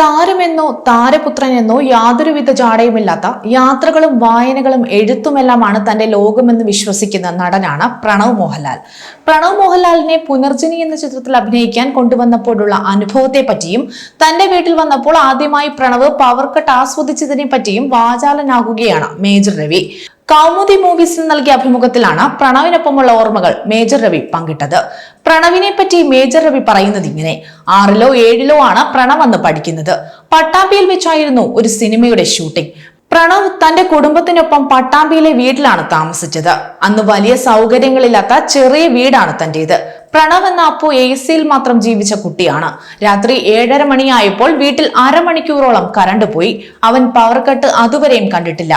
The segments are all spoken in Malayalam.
താരമെന്നോ താരപുത്രനെന്നോ യാതൊരുവിധ ജാടയുമില്ലാത്ത യാത്രകളും വായനകളും എഴുത്തുമെല്ലാമാണ് തന്റെ ലോകമെന്ന് വിശ്വസിക്കുന്ന നടനാണ് പ്രണവ് മോഹൻലാൽ. പ്രണവ് മോഹൻലാലിനെ പുനർജനി എന്ന ചിത്രത്തിൽ അഭിനയിക്കാൻ കൊണ്ടുവന്നപ്പോഴുള്ള അനുഭവത്തെ പറ്റിയും തന്റെ വീട്ടിൽ വന്നപ്പോൾ ആദ്യമായി പ്രണവ് പവർ കട്ട് ആസ്വദിച്ചതിനെ പറ്റിയും വാചാലനാകുകയാണ് മേജർ രവി. കൗമുദി മൂവീസിന് നൽകിയ അഭിമുഖത്തിലാണ് പ്രണവിനൊപ്പമുള്ള ഓർമ്മകൾ മേജർ രവി പങ്കിട്ടത്. പ്രണവിനെ പറ്റി മേജർ രവി പറയുന്നത് ഇങ്ങനെ ആറിലോ ഏഴിലോ ആണ് പ്രണവ് അന്ന് പഠിക്കുന്നത്. പട്ടാമ്പിയിൽ വെച്ചായിരുന്നു ഒരു സിനിമയുടെ ഷൂട്ടിംഗ് പ്രണവ് തന്റെ കുടുംബത്തിനൊപ്പം പട്ടാമ്പിയിലെ വീട്ടിലാണ് താമസിച്ചത്. അന്ന് വലിയ സൗകര്യങ്ങളില്ലാത്ത ചെറിയ വീടാണ് തന്റേത്. പ്രണവ് എന്ന അപ്പു എ സിയിൽ മാത്രം ജീവിച്ച കുട്ടിയാണ്. രാത്രി ഏഴര മണിയായപ്പോൾ വീട്ടിൽ അരമണിക്കൂറോളം കറണ്ട് പോയി. അവൻ പവർ കട്ട് അതുവരെയും കണ്ടിട്ടില്ല.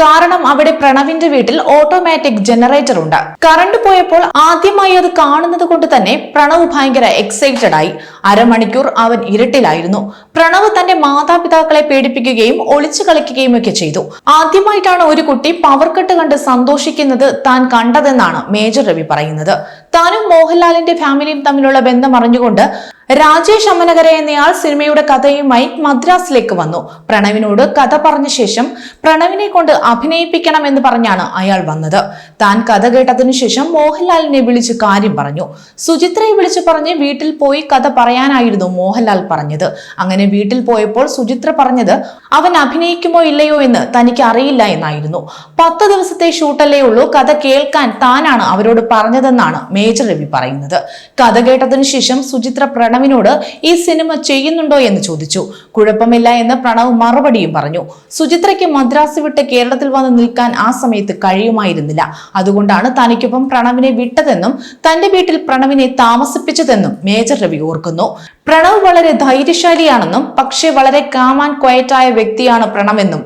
കാരണം അവിടെ പ്രണവിന്റെ വീട്ടിൽ ഓട്ടോമാറ്റിക് ജനറേറ്റർ ഉണ്ട്. കറണ്ട് പോയപ്പോൾ ആദ്യമായി അത് കാണുന്നത് കൊണ്ട് തന്നെ പ്രണവ് ഭയങ്കര എക്സൈറ്റഡ് ആയി. അരമണിക്കൂർ അവൻ ഇരുട്ടിലായിരുന്നു. പ്രണവ് തന്റെ മാതാപിതാക്കളെ പേടിപ്പിക്കുകയും ഒളിച്ചു കളിക്കുകയും ഒക്കെ ചെയ്തു. ആദ്യമായിട്ടാണ് ഒരു കുട്ടി പവർ കട്ട് കണ്ട് സന്തോഷിക്കുന്നത് താൻ കണ്ടതെന്നാണ് മേജർ രവി പറയുന്നത്. താനും മോഹൻലാലിന്റെ ഫാമിലിയും തമ്മിലുള്ള ബന്ധം അറിഞ്ഞുകൊണ്ട് രാജേഷ് അമ്മനഗര എന്നയാൾ സിനിമയുടെ കഥയുമായി മദ്രാസിലേക്ക് വന്നു. പ്രണവിനോട് കഥ പറഞ്ഞ ശേഷം പ്രണവിനെ കൊണ്ട് അഭിനയിപ്പിക്കണം എന്ന് പറഞ്ഞാണ് അയാൾ വന്നത്. താൻ കഥ കേട്ടതിനു ശേഷം മോഹൻലാലിനെ വിളിച്ച് കാര്യം പറഞ്ഞു. സുചിത്രയെ വിളിച്ചു പറഞ്ഞ് വീട്ടിൽ പോയി കഥ പറയാനായിരുന്നു മോഹൻലാൽ പറഞ്ഞത്. അങ്ങനെ വീട്ടിൽ പോയപ്പോൾ സുചിത്ര പറഞ്ഞത് അവൻ അഭിനയിക്കുമോ ഇല്ലയോ എന്ന് തനിക്ക് അറിയില്ല എന്നായിരുന്നു. പത്ത് ദിവസത്തെ ഷൂട്ടല്ലേ ഉള്ളൂ കഥ കേൾക്കാൻ താനാണ് അവരോട് പറഞ്ഞതെന്നാണ് മേജർ രവി പറയുന്നത്. കഥ കേട്ടതിനു ശേഷം സുചിത്ര പ്രണവിനോട് ഈ സിനിമ ചെയ്യുന്നുണ്ടോ എന്ന് ചോദിച്ചു. കുഴപ്പമില്ല എന്ന് പ്രണവ് മറുപടിയും പറഞ്ഞു. സുചിത്രയ്ക്ക് മദ്രാസ് വിട്ട് കേരളത്തിൽ വന്ന് നിൽക്കാൻ ആ സമയത്ത് കഴിയുമായിരുന്നില്ല. അതുകൊണ്ടാണ് തനിക്കൊപ്പം പ്രണവിനെ വിട്ടതെന്നും തന്റെ വീട്ടിൽ പ്രണവിനെ താമസിപ്പിച്ചതെന്നും മേജർ രവി ഓർക്കുന്നു. പ്രണവ് വളരെ ധൈര്യശാലിയാണെന്നും പക്ഷേ വളരെ കാമാൻ ക്വയറ്റായ വ്യക്തിയാണ് പ്രണവെന്നും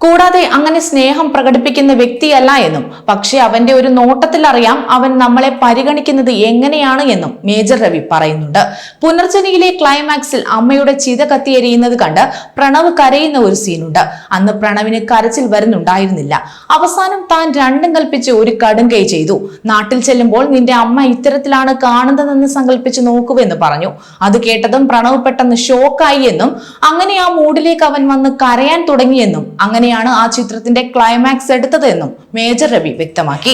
കൂടാതെ അങ്ങനെ സ്നേഹം പ്രകടിപ്പിക്കുന്ന വ്യക്തിയല്ല എന്നും. പക്ഷെ അവന്റെ ഒരു നോട്ടത്തിൽ അറിയാം അവൻ നമ്മളെ പരിഗണിക്കുന്നത് എങ്ങനെയാണ് എന്നും മേജർ രവി പറയുന്നുണ്ട്. പുനർജനിയിലെ ക്ലൈമാക്സിൽ അമ്മയുടെ ചിത കത്തിയെരിയുന്നത് കണ്ട് പ്രണവ് കരയുന്ന ഒരു സീനുണ്ട്. അന്ന് പ്രണവിന് കരച്ചിൽ വരുന്നുണ്ടായിരുന്നില്ല. അവസാനം താൻ രണ്ടും കൽപ്പിച്ച് ഒരു കടുങ്കൈ ചെയ്തു. നാട്ടിൽ ചെല്ലുമ്പോൾ നിന്റെ അമ്മ ഇത്തരത്തിലാണ് കാണുന്നതെന്ന് സങ്കല്പിച്ച് നോക്കുവെന്ന് പറഞ്ഞു. അത് കേട്ടതും പ്രണവ് പെട്ടെന്ന് ഷോക്കായി എന്നും അങ്ങനെ ആ മൂഡിലേക്ക് അവൻ വന്ന് കരയാൻ തുടങ്ങിയെന്നും അങ്ങനെയാണ് ആ ചിത്രത്തിന്റെ ക്ലൈമാക്സ് എടുത്തത് എന്നും മേജർ രവി വ്യക്തമാക്കി.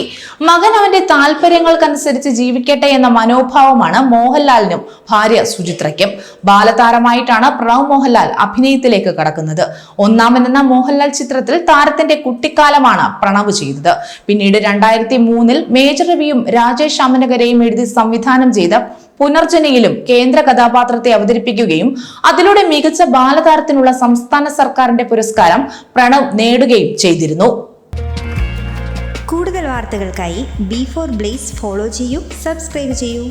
മകൻ അവന്റെ താല്പര്യങ്ങൾക്കനുസരിച്ച് ജീവിക്കട്ടെ എന്ന മനോഭാവമാണ് മോഹൻലാലിനും ഭാര്യ സുചിത്രയ്ക്കും. ബാലതാരമായിട്ടാണ് പ്രണവ് മോഹൻലാൽ അഭിനയത്തിലേക്ക് കടക്കുന്നത്. ഒന്നാമൻ എന്ന മോഹൻലാൽ ചിത്രത്തിൽ താരത്തിന്റെ കുട്ടിക്കാലമാണ് പ്രണവ് ചെയ്തത്. പിന്നീട് രണ്ടായിരത്തി മൂന്നിൽ മേജർ രവിയും രാജേഷ് അമനകരയും എഴുതി സംവിധാനം ചെയ്ത പുനർജനയിലും കേന്ദ്ര കഥാപാത്രത്തെ അവതരിപ്പിക്കുകയും അതിലൂടെ മികച്ച ബാലതാരത്തിനുള്ള സംസ്ഥാന സർക്കാരിന്റെ പുരസ്കാരം പ്രണവ് നേടുകയും ചെയ്തിരുന്നു. കൂടുതൽ വാർത്തകൾക്കായി ബി ഫോർ ബ്ലേസ് ഫോളോ ചെയ്യൂ സബ്സ്ക്രൈബ് ചെയ്യൂ.